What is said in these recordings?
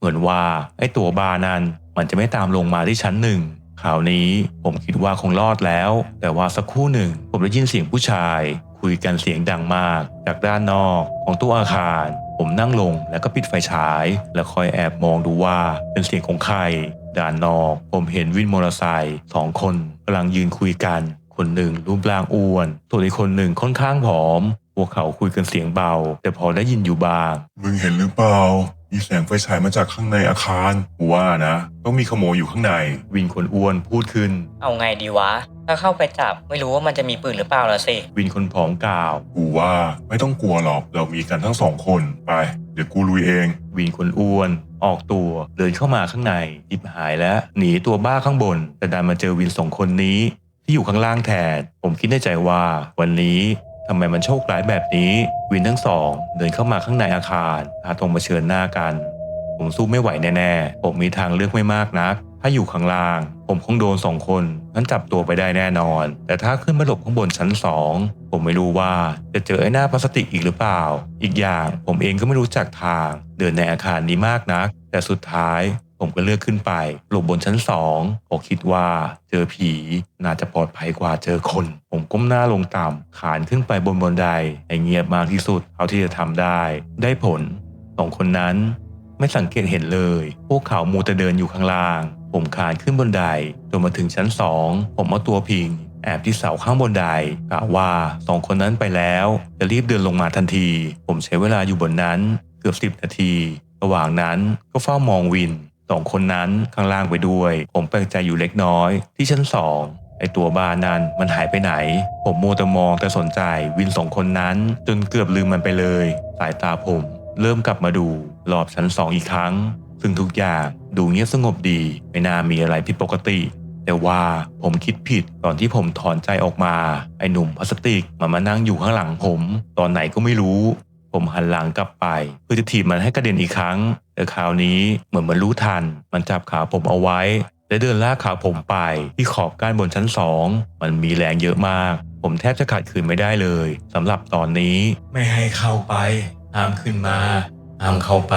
เหมือนว่าไอ้ตัวบานั้นมันจะไม่ตามลงมาที่ชั้นหนึ่งคราวนี้ผมคิดว่าคงรอดแล้ว แต่ว่าสักครู่หนึ่ง ผมได้ยินเสียงผู้ชาย คุยกันเสียงดังมาก จากด้านนอกของตัวอาคาร ผมนั่งลงแล้วก็ปิดไฟฉาย แล้วคอยแอบมองดูว่าเป็นเสียงของใครด้านนอก ผมเห็นวินมอเตอร์ไซค์สองคนกำลังยืนคุยกัน คนหนึ่งรูปร่างอ้วนส่วนอีกคนหนึ่งค่อนข้างผอม พวกเขาคุยกันเสียงเบา แต่พอได้ยินอยู่บ้าง มึงเห็นหรือเปล่า มีแสงไฟฉายมาจากข้างในอาคารกูว่านะต้องมีขโมยอยู่ข้างใน วินคนอ้วนพูดขึ้น เอาไงดีวะ ถ้าเข้าไปจับไม่รู้ว่ามันจะมีปืนหรือเปล่าละสิ วินคนผอมกล่าวกูว่าไม่ต้องกลัวหรอกเรามีกันทั้งสองคนไป เดี๋ยวกูลุยเอง วินคนอ้วน ออกตัวเดินเข้ามาข้างในอิบหายแล้วหนีตัวบ้าข้างบน แต่ดันมาเจอวินสองคนนี้ ที่อยู่ข้างล่างแทนผมคิดในใจว่า วันนี้ ทำไมมันโชคร้ายแบบนี้ วินทั้งสอง เดินเข้ามาข้างในอาคารพาตรงมาเชิญหน้ากัน ผมสู้ไม่ไหวแน่ๆ ผมมีทางเลือกไม่มากนัก ถ้าอยู่ข้างล่าง ผมคงโดนสองคนนั้นจับตัวไปได้แน่นอน แต่ถ้าขึ้นมาหลบข้างบนชั้นสองผมไม่รู้ว่าจะเจอไอ้หน้าพลาสติกอีกหรือเปล่า อีกอย่างผมเองก็ไม่รู้จักทาง เดินในอาคารนี้มากนัก แต่สุดท้าย ผมก็เลือกขึ้นไปหลบบนชั้นสองผมคิดว่าเจอผีน่าจะปลอดภัยกว่าเจอคน ผมก้มหน้าลงต่ำขานขึ้นไปบนบนไดให้เงียบมากที่สุดเท่าที่จะทำได้ ได้ผลสองคนนั้นไม่สังเกตเห็นเลย พวกเขามูแต่เดินอยู่ข้างล่าง ผมคานขึ้นบนไดจนมาถึงชั้นสองผมเอาตัวพิง แอบที่เสาข้างบนไดกะว่าสองคนนั้นไปแล้ว จะรีบเดินลงมาทันที ผมใช้เวลาอยู่บนนั้นเกือบสิบนาที ระหว่างนั้นก็เฝ้ามองวิน สองคนนั้นข้างล่างไปด้วย ผมแปลกใจอยู่เล็กน้อย ที่ชั้นสองไอตัวบานั้นมันหายไปไหน ผมโมวแต่มองแต่สนใจวินสองคนนั้น จนเกือบลืมมันไปเลย สายตาผม เริ่มกลับมาดูรอบชั้นสองอีกครั้ง ซึ่งทุกอย่างดูเงียบสงบดี ไม่น่ามีอะไรผิดปกติ แต่ว่าผมคิดผิดตอนที่ผมถอนใจออกมา ไอหนุ่มพลาสติกมันมานั่งอยู่ข้างหลังผม ตอนไหนก็ไม่รู้ ผมหันหลังกลับไป เพื่อจะถีบมันให้กระเด็นอีกครั้ง แต่คราวนี้เหมือนมันรู้ทัน มันจับขาผมเอาไว้ และเดินลากขาผมไป ที่ขอบก้านบนชั้นสอง มันมีแรงเยอะมาก ผมแทบจะขัดขืนไม่ได้เลยสำหรับตอนนี้ ไม่ให้เข้าไป ห้ามขึ้นมา ห้ามเข้าไป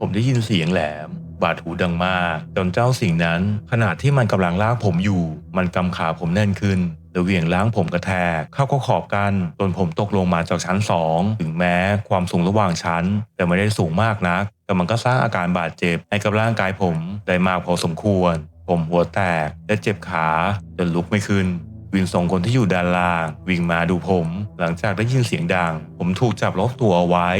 ผมได้ยินเสียงแหลม บาดหูดังมาก จนเจ้าสิ่งนั้น ขณะที่มันกำลังลากผมอยู่ มันกำขาผมแน่นขึ้น แล้วเหวี่ยงล้างผมกระแทกเข้าก็ขอบกันจนผมตกลงมาจากชั้นสองถึงแม้ความสูงระหว่างชั้นแต่ไม่ได้สูงมากนัก แต่มันก็สร้างอาการบาดเจ็บให้กับร่างกายผมได้มากพอสมควร ผมหัวแตกและเจ็บขาจนลุกไม่ขึ้นวินสองคนที่อยู่ด้านล่างวิ่งมาดูผม หลังจากได้ยินเสียงดัง ผมถูกจับล็อกตัวเอาไว้